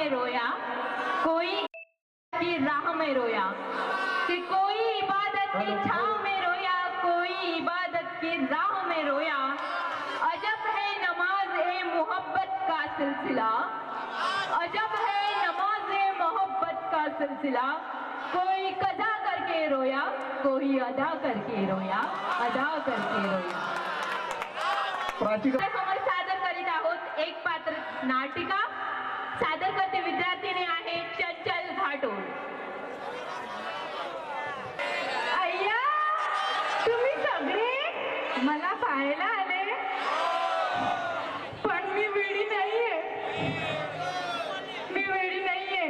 में रोया कोई की राह में रोया कि कोई इबादत की छाव में रोया कोई इबादत की राह में रोया। अजब है नमाज़ ए मोहब्बत का सिलसिला। अजब है नमाज़ ए मोहब्बत का सिलसिला। कोई कदा करके रोया कोई अदा करके रोया अदा करके रोया। समोर सादर करीत आहोत एक पात्र नाटिका। मला पाहायला आले. पण मी वेळी नाहीये. मी वेळी नाहीये.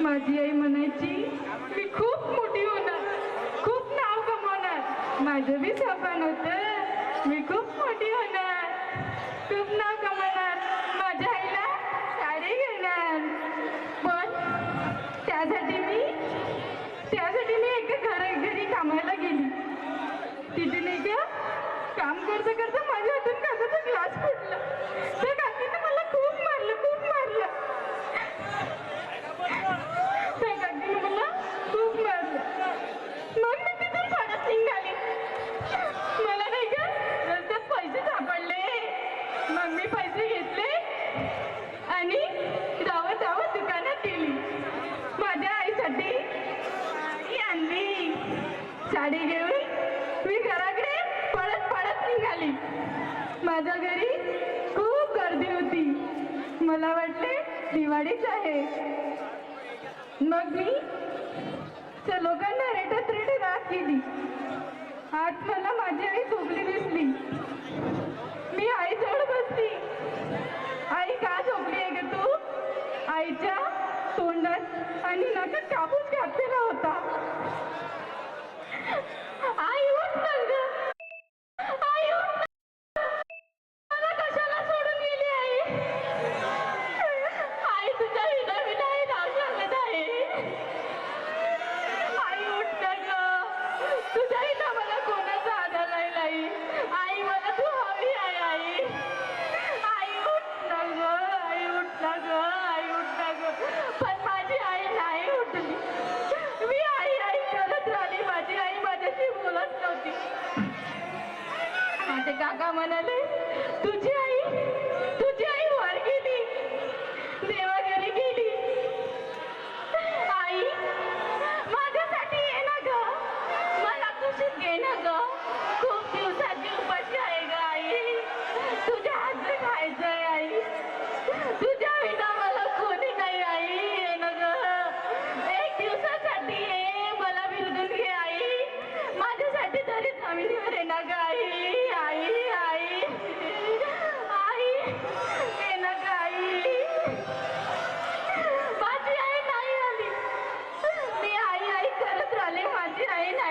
माझी आई म्हणायची मी खूप मोठी होणार. खूप नाव कमवणार. माझं बी सपन होतं. मी खूप मोठी होणार. खूप नाव कमवणार. माझ्या आईला साडी घेणार. पण त्यासाठी मी त्यासाठी माझ्या घरी खूप गर्दी होती. मला वाटले दिवाळीच आहे. मग मी त्या लोकांना रेटत रेटत आत केली. आत मला माझी आई झोपली दिसली. मी आई जवळ बसली. आई का झोपली आहे ग तू? आईच्या तोंडात आणि नकात कापूस घातलेला होता आई उठ ना ग आई उठ ना. मला कशाला सोडून गेली आई आई तुझ्या विना विना हे नाव सांगत आहे आई उठ ना ग तुझ्या विना मला कोणाचा आधार राहील आई आई मला तू हवी आहे आई आई उठ ना ग आई उठ ना ग आई उठ ना ग पण माझी आई नाही उठली मी आई आई करत राहिली माझी आई माझ्याशी बोलत नव्हती माझे काका म्हणाले तुझी आई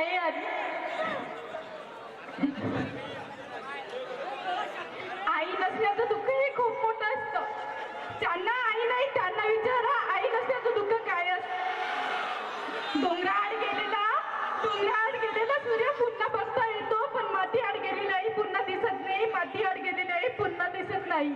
माझी आई नसल्याचं दुःख हे खूप मोठं असतं. ज्यांना आई नाही त्यांना विचारा. आई नसल्याचं दुःख काय असतं? डोंगराआड गेलेला डोंगराआड गेलेला सूर्य पुन्हा बघता येतो पण माती आड गेलेली आई पुन्हा दिसत नाही माती आड गेलेली आई पुन्हा दिसत नाही.